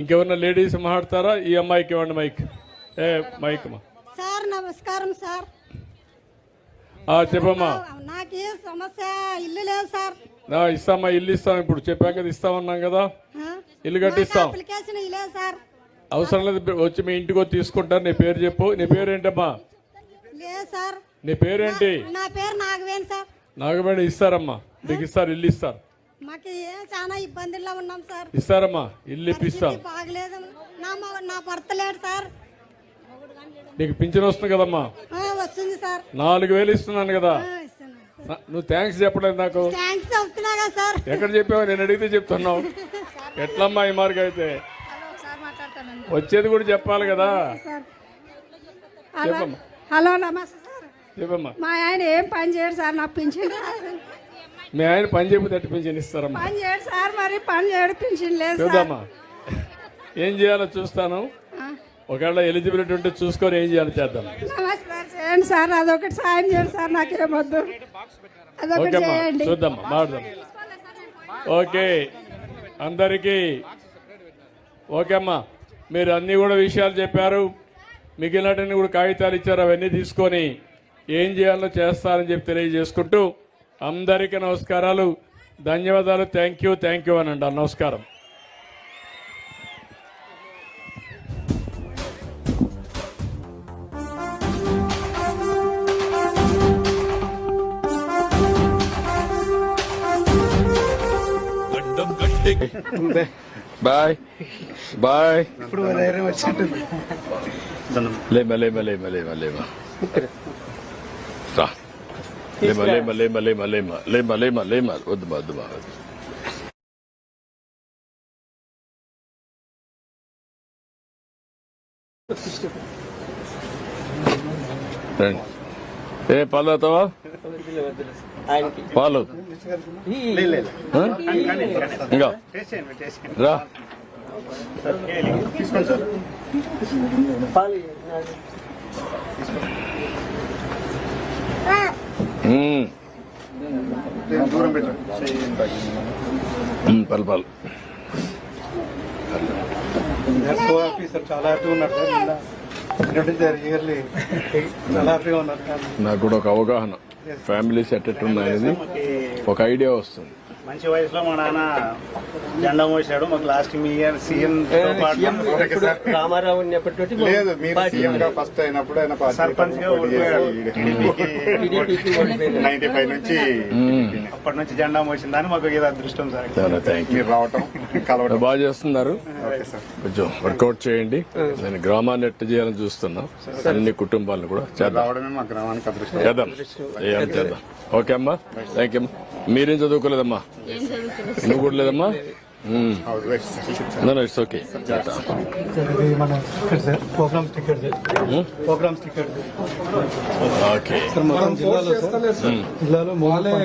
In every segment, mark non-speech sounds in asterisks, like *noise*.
ఇంకెవరన్నా లేడీస్ మాట్లాడతారా? ఈ అమ్మాయికి ఇవ్వండి మైక్ ఏ మైక్ సార్ నమస్కారం సార్. చెప్పమ్మా. నాకు ఏ సమస్య ఇల్లు లేదు సార్. ఇస్తామా ఇల్లు ఇస్తాం ఇప్పుడు. చెప్పాం కదా ఇస్తామన్నాం కదా? ఇల్లు కట్టిస్తాం. సార్. అవసరం లేదు వచ్చి మీ ఇంటికి వచ్చి తీసుకుంటారు నీ పేరు చెప్పు. నీ పేరు ఏంటమ్మా లేదు సార్. నీ పేరేంటి? నా పేరు నాగవేణి సార్. నాగమేడ ఇస్తారమ్మా. నీకు ఇస్తారు ఇల్లు ఇస్తారు. మాకు ఏం చాలా ఇబ్బందుల్లో ఉన్నాం సార్. ఇస్తారమ్మా ఇల్లు ఇప్పిస్తాం. బాగలేదు. నా నా భర్త లేడు సార్. నీకు పింఛన్ వస్తుంది కదమ్మా. వస్తుంది సార్. నాలుగు వేలు ఇస్తున్నాను కదా. నువ్వు థ్యాంక్స్ చెప్పలేదు నాకు. థ్యాంక్స్ చెప్తున్నా కదా సార్. ఎక్కడ చెప్పావు నేను అడిగితే చెప్తున్నావు. ఎట్లమ్మా ఈ మార్గం అయితే? వచ్చేది కూడా చెప్పాలి కదా. హలో నమస్తే సార్. చెప్పమ్మా. మా ఆయన ఏం పని చేయడు సార్ నాకు పింఛన్. మీ ఆయన పని చెప్పి తట్టి పింఛన్ ఇస్తారమ్మా? పని చేయడు సార్ మరి పని చేయడు పింఛన్ లేదు సార్. చూద్దామా? ఏం చేయాలో చూస్తాను. ఒకవేళ ఎలిజిబిలిటీ ఉంటే చూసుకొని ఏం చేయాలో చేద్దాం. నమస్కారం చేయండి సార్ అదొకటి సాయం చేయండి సార్ నాకేమొద్దు అదొకటి ఓకేమ్మా చేయండి. చూద్దామా మాట్లాడదాం. ఓకే అందరికీ ఓకే అమ్మా మీరు అన్ని కూడా విషయాలు చెప్పారు. మిగిలినటన్ని కూడా కాగితాలు ఇచ్చారు అవన్నీ తీసుకొని ఏం చేయాలో చేస్తారని చెప్పి తెలియజేసుకుంటూ అందరికీ నమస్కారాలు. ధన్యవాదాలు. థ్యాంక్ యూ థ్యాంక్ యూ అని అంటారు నమస్కారం. బాయ్ బాయ్ ఇప్పుడు లేమా లేమా లేమా లేమా లేమా రా. లేమా లేమా లేమా లేమా లేమా లేమా లేమా లేమా వద్దు మా వద్దు మా వద్దు రండి ఏ పాలు అవుతావా పాలు? ఇంకా? రా. మ్మ్. దూరం పెట్టండి సో హ్యాపీ సార్ చాలా హ్యాపీగా ఉన్నారు. సార్ సార్ ఇయర్లీ చాలా హ్యాపీగా ఉన్నారు. సార్ నాకు కూడా ఒక అవగాహన. ఫ్యామిలీస్ ఎట్టెట్ ఉన్నాయనేది ఒక ఐడియా వస్తుంది. మంచి వయసులో మా నాన్న జెండా మోసాడు మాకు లాస్ట్ మీ ఇయర్ సీఎం రామారావు లేదు మీరు సీఎం గా ఫస్ట్ అయినప్పుడు ఆయన సర్పంచ్గా నైన్టీ ఫైవ్ నుంచి అప్పటి నుంచి జెండా మోసిన దాన్ని మాకు ఇది అదృష్టం సార్. మీరు రావటం. బాగా చేస్తున్నారు. Okay sir. కొంచెం వర్కౌట్ చేయండి. నేను గ్రామాన్ని ఎట్ట చేయాలని చూస్తున్నా. అన్ని కుటుంబాలను కూడా చేద్దాం. రావడమే మా గ్రామానికి అదృష్టం. చేద్దాం. చేద్దాం. ఓకే అమ్మా. థ్యాంక్ యూ అమ్మా. మీరేం చదువుకోలేదమ్మా? నువ్వు కూడా లేదమ్మా? It's okay programs ticket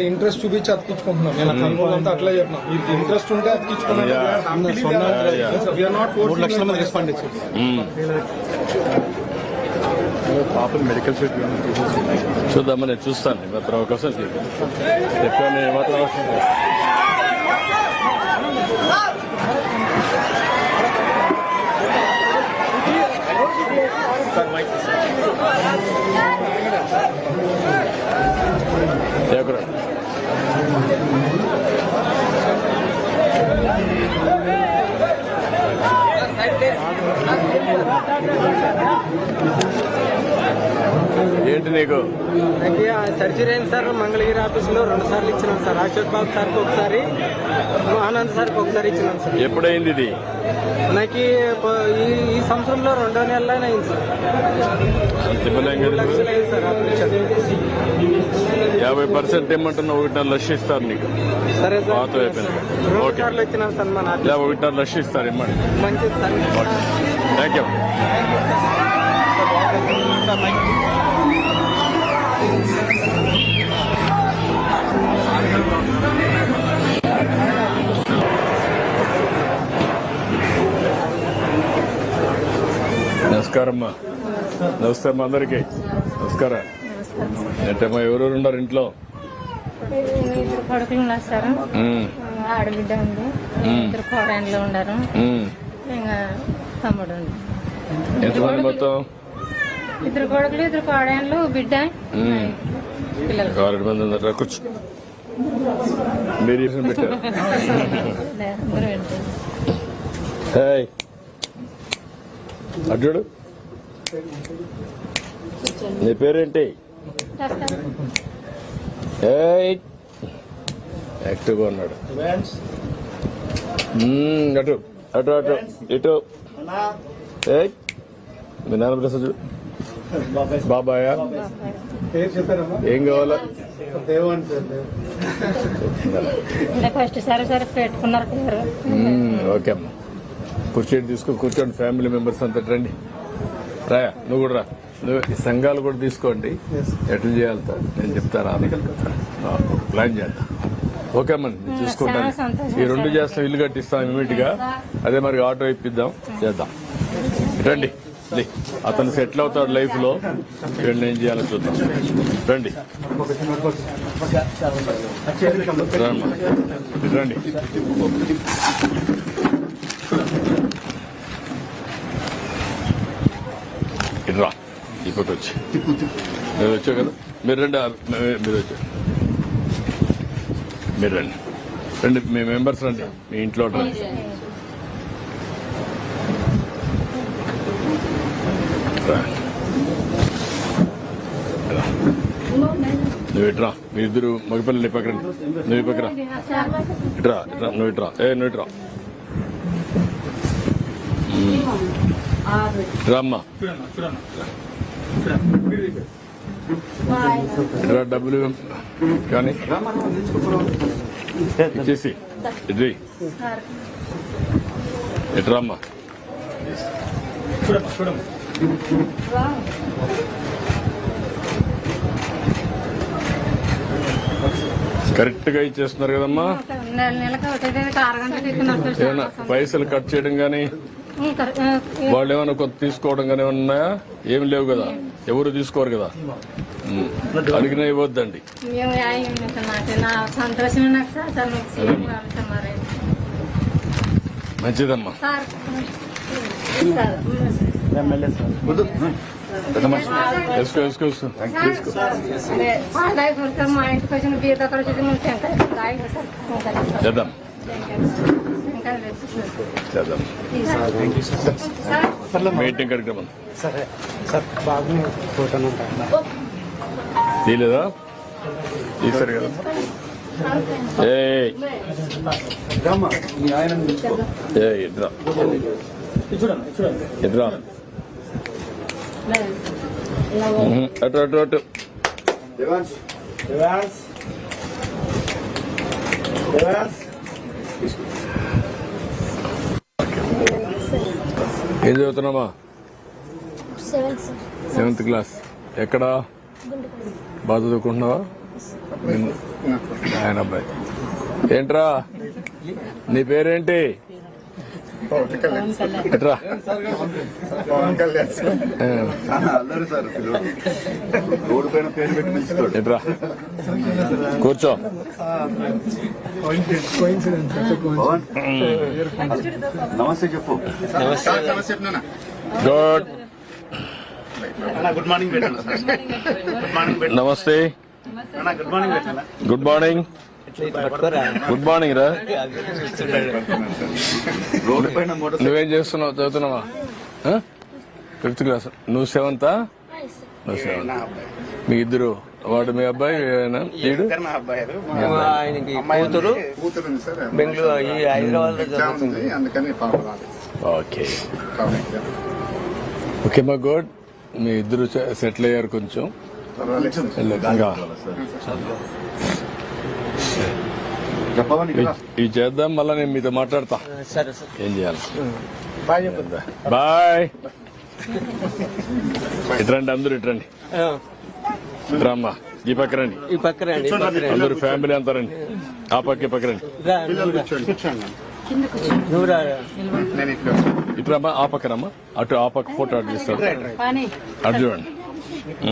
interest చూపించి అతికించుకుంటున్నాం ఇంట్రెస్ట్ ఉంటే అతికించుకున్నాం మెడికల్ చూద్దామని చూస్తాను ఇరవై ఒక్కసారి చెప్పాను ఇరవై 大丈夫ですか? ఏంటి నీకు? సర్జరీ అయింది సార్ మంగళగిరి ఆఫీసులో రెండు సార్లు ఇచ్చినాను సార్. అశోక్ బాబు సార్కి ఒకసారి ఆనంద్ సార్కి ఒకసారి ఇచ్చినాను సార్. ఎప్పుడైంది ఇది? నాకు ఈ సంవత్సరంలో రెండో నెలలోనే అయింది సార్. లక్షలు అయింది యాభై పర్సెంట్ ఏమంటున్నా ఒకటిన్నర లక్ష ఇస్తారు నీకు. సరే సార్. రెండు ఓకే. సార్లు వచ్చినాను సార్ మన ఒకటిన్నర లక్ష ఇస్తారు ఇమ్మండి. మంచిది సార్. థ్యాంక్ యూ నమస్కారం. నమస్తే అమ్మా అందరికి. నమస్కారం. ఏంటమ్మా ఎవరెవరు ఉన్నారు ఇంట్లో? ఇద్దరు కొడుకులు ఉన్నారు సార్. ఆడబిడ్డ ఉంది. ఇద్దరు కోడళ్ళు ఉన్నారు. ఇంకా తమ్ముడు ఉంది. ఎంతమంది మొత్తం? ఇద్దరు కొడుకులు ఇద్దరు కోడళ్ళు బిడ్డ. పిల్లలు. ఆరు మంది ఉన్నారు. కూర్చో. మీరు పెట్టారు. అందరూ వెళ్తారు. హాయ్ అడ్డు నీ పేరేంటి? యాక్టివ్గా ఉన్నాడు. అటు అటు అటు ఇటు. మీ నాన్న ప్రసాద్ చూడు బాబాయ్. ఏం కావాలా? ఫస్ట్ సరే సరే పెట్టుకున్నారు ఓకే అమ్మా. కూర్చోండి తీసుకో కూర్చోండి ఫ్యామిలీ మెంబర్స్ అంతా రండి. రాయా నువ్వు కూడా రా. నువ్వు ఈ సంఘాలు కూడా తీసుకోండి. ఎట్లా చేయాలి నేను చెప్తారా ప్లాన్ చేద్దాం. ఓకే అమ్మా నేను చూసుకుంటాను. ఈ రెండు చేస్తాం ఇల్లు కట్టిస్తాం ఇమీడియట్గా అదే మరి ఆటో ఇప్పిద్దాం. చేద్దాం. రండి. లే. అతను సెటిల్ అవుతాడు లైఫ్లో. ఏం చేయాలో చూద్దాం. రండి. రండి ఇటు రా పక్క వచ్చి మీరు వచ్చావు కదా? మీరు రండి మీరు వచ్చారు. మీరు రండి. రండి మీ మెంబర్స్ రండి. మీ ఇంట్లో రండి. నువ్వు ఇట్రా మీ ఇద్దరు మగపిల్లలు ఈ పక్క రండి. నువ్వు ఈ పక్క రా. ఇట్రా ఇట్రా నువ్వు ఇట్రా ఏ నువ్వు ఇట్రా రామ్మా డబ్బులు. కానీ ఇచ్చేసి ఇది. ఎట్రామ్మా కరెక్ట్గా ఇచ్చేస్తున్నారు కదమ్మా? పైసలు కట్ చేయడం కానీ వాళ్ళు ఏమైనా కొత్త తీసుకోవడం కానీ ఉన్నాయా? ఏమి లేవు కదా. ఎవరు తీసుకోరు కదా. అడిగినా ఇవ్వద్దండి. మంచిదమ్మా. చేద్దాం. మీటింగ్ కార్యక్రమం సరే. సార్ బాబు ఫోటోను తీయలేదా? తీసారు కదా. ఉహు, అటు అటు అటు. దేవాన్స్. ఏం చదువుతున్నామా సెవెంత్ క్లాస్ ఎక్కడ? బాగా చదువుకుంటున్నావా? ఆయన అబ్బాయి. ఏంట్రా? నీ పేరేంటి? ఎట్రా ఆ, అల్లరి సార్. రోడ్డు పైన పేరు పెట్టి పిలుచుకోడు. ఎట్రా కూర్చో. పవన్ నమస్తే చెప్పు. గుడ్. అన్న గుడ్ మార్నింగ్ నమస్తే. అన్న good morning good morning. Good morning రా నువ్వేం చేస్తున్నావు? చదువుతున్నావా? ఫిఫ్త్ క్లాస్ నువ్వు సెవెంతా నువ్వు సెవెంత్ మీ ఇద్దరు? వాడు మీ అబ్బాయి వీడు? ఆయనకి కూతురు. బెంగళూరు ఈ హైదరాబాద్ ఓకే. ఓకే మా గుడ్. మీ ఇద్దరు సెటిల్ అయ్యారు కొంచెం పర్వాలేదు. వెళ్ళు, ఇంకా చెప్పవని *laughs* ఇవి- ఇవి చేద్దాం మళ్ళీ నేను మీతో మాట్లాడతా. సరే సార్. ఏం చేయాలి? బాయ్ ఇట్రండి అందరూ ఇట్రండి. ఇట్రమ్మా ఈ పక్క రండి. ఈ పక్క రండి అందరూ ఫ్యామిలీ అంతా రండి. ఆ పక్క ఈ పక్క రండి. ఇట్రమ్మా ఆ పక్క రమ్మా. అటు ఆ పక్క ఫోటో అటు తీస్తాడు. పని. అటు చూడండి.